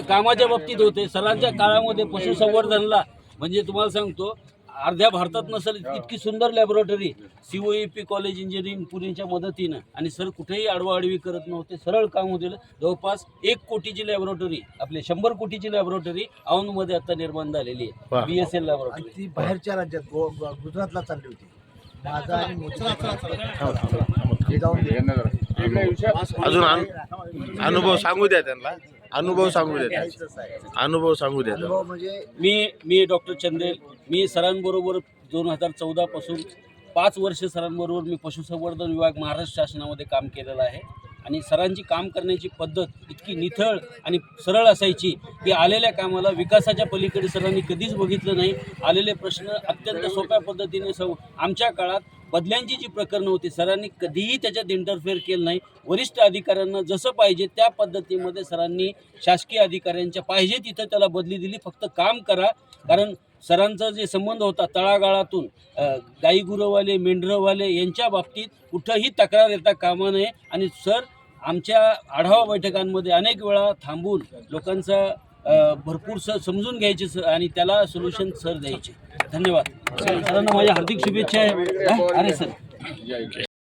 कामाच्या बाबतीत होते. सरांच्या काळामध्ये पशुसंवर्धनला म्हणजे तुम्हाला सांगतो अर्ध्या भारतात नसेल इतकी सुंदर लॅबोरेटरी सीओईपी कॉलेज इंजिनिअरिंग पुणेच्या मदतीनं. आणि सर कुठेही आडवाआडवी करत नव्हते सरळ काम होते जवळपास एक कोटीची लॅबोरेटरी आपले शंभर कोटीची लॅबोरेटरी औंधमध्ये आता निर्माण झालेली. आहे. बी एस एल आणि लॅबोरेटरी ती बाहेरच्या राज्यात गुजरातला चालली होती. माझा आणि. अजून अनु- अनुभव सांगू द्या त्यांना. अनुभव सांगू आहे. अनुभव सांगू द्या अनुभव म्हणजे मी मी डॉक्टर चंदेल मी सरांबरोबर दोन हजार चौदापासून पाच वर्ष सरांबरोबर मी पशुसंवर्धन विभाग महाराष्ट्र शासनामध्ये काम केलेलं आहे. आणि सरांची काम करण्याची पद्धत इतकी निथळ आणि सरळ असायची की आलेल्या कामाला विकासाच्या पलीकडे सरांनी कधीच बघितलं नाही. आलेले प्रश्न अत्यंत सोप्या पद्धतीने सव आमच्या काळात बदल्यांची जी प्रकरणं होती सरांनी कधीही त्याच्यात इंटरफेअर केलं नाही. वरिष्ठ अधिकाऱ्यांना जसं पाहिजे त्या पद्धतीमध्ये सरांनी शासकीय अधिकाऱ्यांच्या पाहिजे तिथं त्याला बदली दिली. फक्त काम करा. कारण सरांचा जे संबंध होता तळागाळातून गाईगुरंवाले मेंढरंवाले यांच्या बाबतीत कुठंही तक्रार येता कामा नये. आणि सर आमच्या आढावा बैठकांमध्ये अनेक वेळा थांबून लोकांचा भरपूर स समजून घ्यायचे सर आणि त्याला सोल्युशन सर द्यायचे. धन्यवाद. सरांना माझ्या हार्दिक शुभेच्छा आहे. अरे सर.